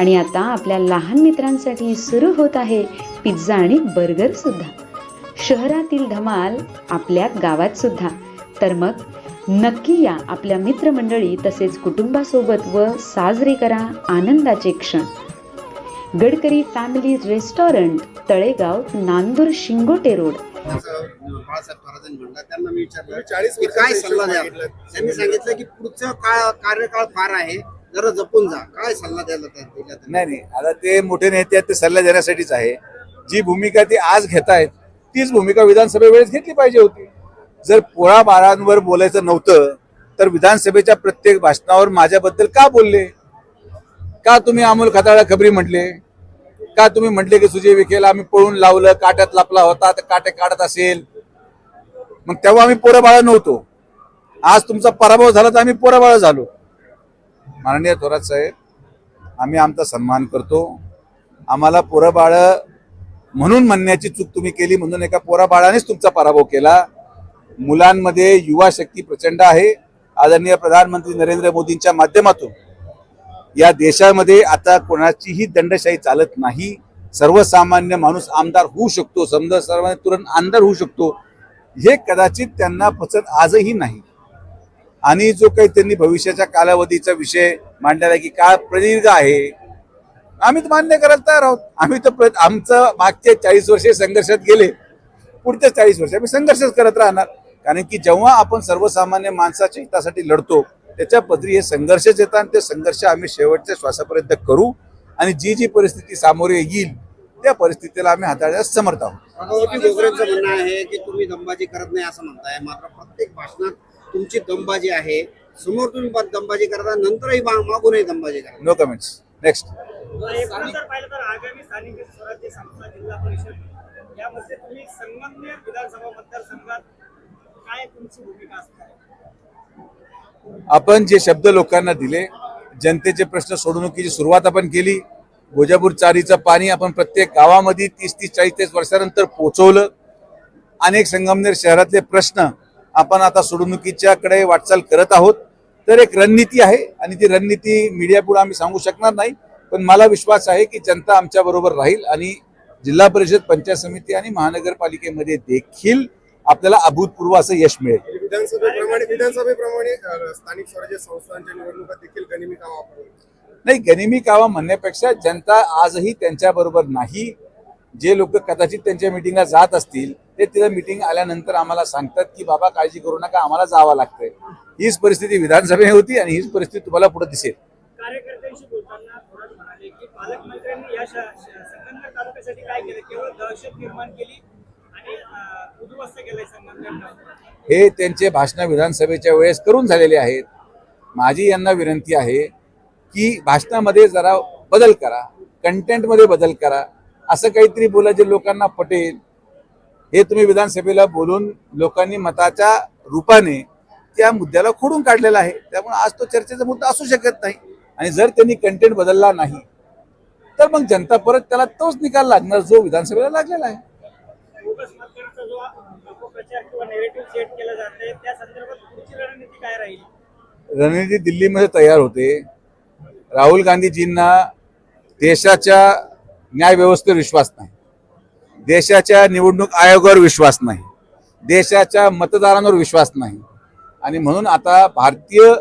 आणि आता आपल्या लहान मित्रांसाठी सुरू होत आहे पिझ्झा आणि बर्गर सुद्धा. शहरातील धमाल आपल्या गावात सुद्धा. तर मग नक्की या आपल्या मित्रमंडळी तसेच कुटुंबासोबत व साजरे करा आनंदाचे क्षण. Gadkari family restaurant Talegaon Nandur Shingote road. त्यांना मी विचारलं काय सल्ला द्या त्यांनी सांगितलं की पुढचा काळ कार्यकाळ फार आहे. जरा जपून जा. काय सल्ला द्यायला दिला त्यांनी? नाही नाही. आता ते मोठे नेते आहेत ते सल्ला देण्यासाठीच आहे. जी भूमिका ते आज घेतायत तीच भूमिका विधानसभेवेळेस घेतली पाहिजे होती. जर पोळा बाळांवर बोलायचं नव्हतं तर विधानसभेच्या प्रत्येक भाषणावर माझ्याबद्दल का बोलले? का तुम्ही अमोल खताळा खबरी म्हटले? का तुम्ही म्हटले की सुजय विखेला आम्ही पळून लावलं काट्यात लपला होता तर काटे काढत असेल? मग तेव्हा आम्ही पोरं बाळा नव्हतो. आज तुमचा पराभव झाला तर आम्ही पोरं बाळा झालो. माननीय थोरात साहेब आम्ही आमचा सन्मान करतो. आम्हाला पोरं म्हणून म्हणण्याची चूक तुम्ही केली म्हणून एका पोराबाळानेच तुमचा पराभव केला. मुलांमध्ये युवा शक्ती प्रचंड आहे. आदरणीय प्रधानमंत्री नरेंद्र मोदींच्या माध्यमातून या देशामध्ये आता कोणाचीही दंडशाही चालत नाही. सर्वसामान्य माणूस आमदार होऊ शकतो. समजा सर्वांनी तुरंत आमदार होऊ शकतो. हे कदाचित त्यांना पचत आजही नाही. आणि जो काही त्यांनी भविष्याच्या कालावधीचा विषय मांडलेला की काळ प्रदीर्घ आहे आम्ही तर मान्य करायला तयार आहोत. आम्ही तर आमचं मागचे चाळीस वर्षे संघर्षात गेले. पुढच्या चाळीस वर्ष आम्ही संघर्षच करत राहणार. कारण की जेव्हा आपण सर्वसामान्य माणसाच्या हितासाठी लढतो त्याच्या पदरी हे संघर्षच येतात आणि ते संघर्ष आम्ही शेवटच्या श्वासापर्यंत करू आणि जी जी परिस्थिती सामोरे येईल त्या परिस्थितीला आम्ही हाताळण्यास समर्थ आहोत. म्हणणं आहे की तुम्ही दंबाजी करत नाही असं म्हणताय. मात्र प्रत्येक भाषणात तुमची दमबाजी आहे. समोर तुम्ही दमबाजी करता नंतरही मागूनही दमबाजी करता नो कमेंट्स नेक्स्ट एकूण जर पाहिलं तर आगामी स्थानिक स्वराज्य संस्था जिल्हा परिषद. यामध्ये तुम्ही संगमनेर विधानसभा मतदारसंघात काय तुमची भूमिका असणार आहे? आपण जे शब्द लोकांना दिले जनतेचे प्रश्न सोडवणुकीची सुरुवात आपण केली. गोजापूर चारीचं पाणी आपण प्रत्येक गावामध्ये तीस तीस चाळीस तीस वर्षानंतर पोहोचवलं अनेक संगमनेर शहरातले प्रश्न आपण आता सोडवणुकीच्याकडे वाटचाल करत आहोत. तर एक रणनीती आहे आणि ती रणनीती मीडियापुढे आम्ही सांगू शकणार नाही. पण मला विश्वास आहे की जनता आमच्या बरोबर राहील आणि जिल्हा परिषद पंचायत समिती आणि महानगरपालिकेमध्ये देखील आपल्याला अभूतपूर्व असं यश मिळेल. विधानसभेप्रमाणे स्थानिक स्वराज्य संस्थांच्या निवडणुका देखील गनिमी वापरली नाही गनिमी कावा म्हणण्यापेक्षा जनता आजही त्यांच्या बरोबर नाही. जे लोक कदाचित त्यांच्या मिटिंगला जात असतील ते तिथं मिटिंग आल्यानंतर आम्हाला सांगतात की बाबा काळजी करू नका आम्हाला जावं लागतंय. हीच परिस्थिती विधानसभेत होती आणि हीच परिस्थिती तुम्हाला पुढे दिसेल. कार्यकर्त्यांशी बोलताना थोरात म्हणाले की पालकमंत्र्यांनी या श- श- संगमनेर तालुक्यासाठी काय केलं? केवळ दहशत निर्माण केली आणि अं, उद्ध्वस्त केलंय संगमनेर हे त्यांचे भाषण विधानसभेच्या वेळेस करून झालेले आहेत. माझी यांना विनंती आहे की भाषणामध्ये जरा बदल करा कंटेंटमध्ये बदल करा. असं काहीतरी बोला जे लोकांना पटेल. हे तुम्ही विधानसभेला बोलून लोकांनी मताच्या रूपाने त्या मुद्द्याला खोडून काढलेला आहे. त्यामुळे आज तो चर्चेचा मुद्दा असू शकत नाही. आणि जर त्यांनी कंटेंट बदलला नाही तर मग जनता परत त्याला तोच निकाल लागणार जो विधानसभेला लागलेला आहे. रणनीती दिल्लीमध्ये तयार होते. राहुल गांधीजींना देशाच्या न्यायव्यवस्थेवर विश्वास नाही. देशाच्या निवडणूक आयोगावर विश्वास नाही देशाच्या मतदारांवर विश्वास नाही. आणि म्हणून आता भारतीय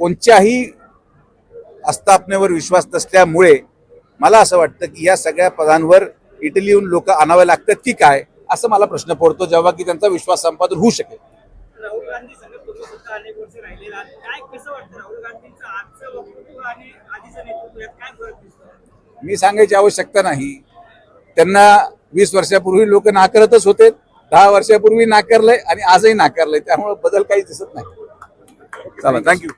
कोणत्याही आस्थापनेवर विश्वास नसल्यामुळे मला असं वाटतं की या सगळ्या पदांवर इटलीहून लोक आणावे लागतात की काय असं मला प्रश्न पडतो जेव्हा की त्यांचा विश्वास संपादन होऊ शकेल. मी सांगायची आवश्यकता नाही. त्यांना वीस वर्षापूर्वी लोक नाकारतच होते. दहा वर्षापूर्वी नाकारलंय आणि आजही नाकारलंय. त्यामुळे बदल काही दिसत नाही. चला थँक्यू